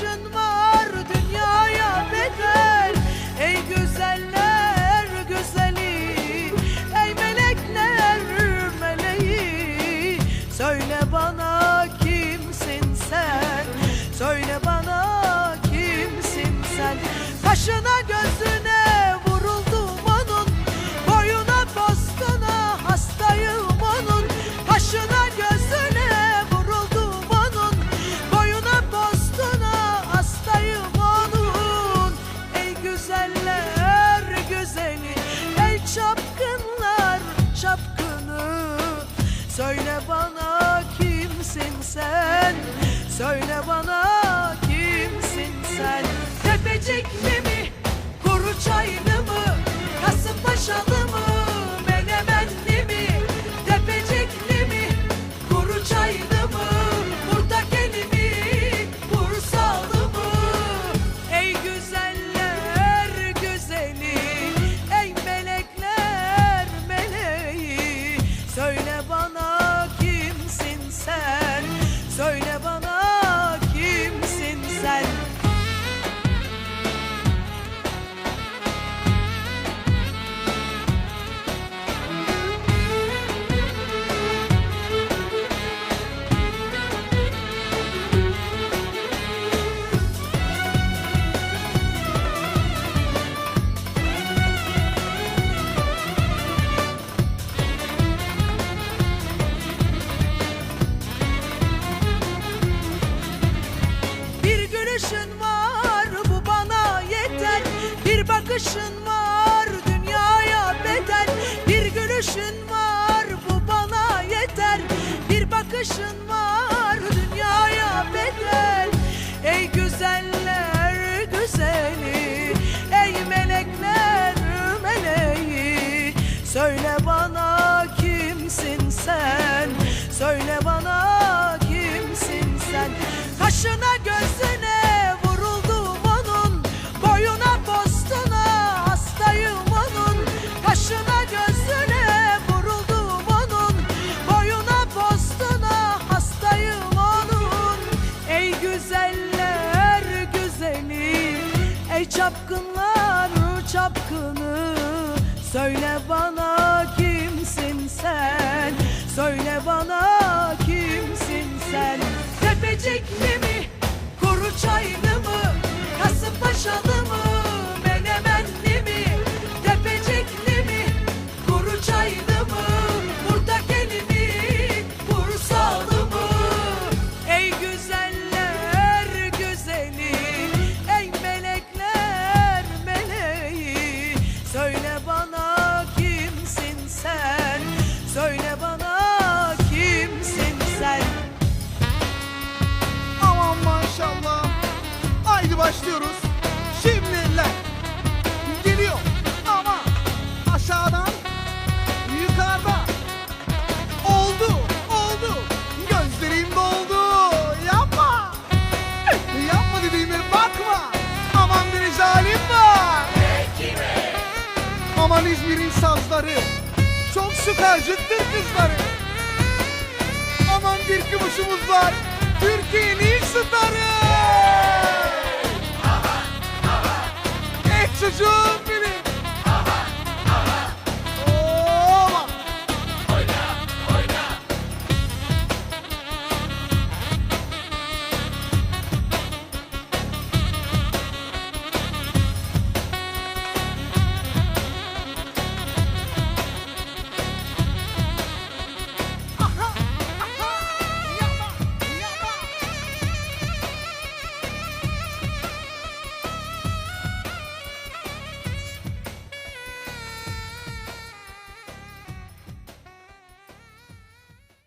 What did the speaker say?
bakışın var dünyaya bedel. Ey güzeller güzeli Ey melekler meleği. Söyle bana kimsin sen? Söyle bana kimsin sen? Kaşına gözüne Söyle bana 什么 güzeller güzeli Ey çapkınlar çapkını Söyle bana kimsin sen Söyle bana kimsin sen Tepecikli mi? Kuru çaylı mı? Kasımpaşalı mı? başlıyoruz. Şimdiler. Geliyor ama aşağıdan yukarıda. Oldu oldu. Gözlerim doldu. Yapma. Yapma dediğime bakma. Aman bir zalim var. Aman İzmir'in sazları. Çok sıkacıktır kızları. Aman bir kıvışımız var. Türkiye'nin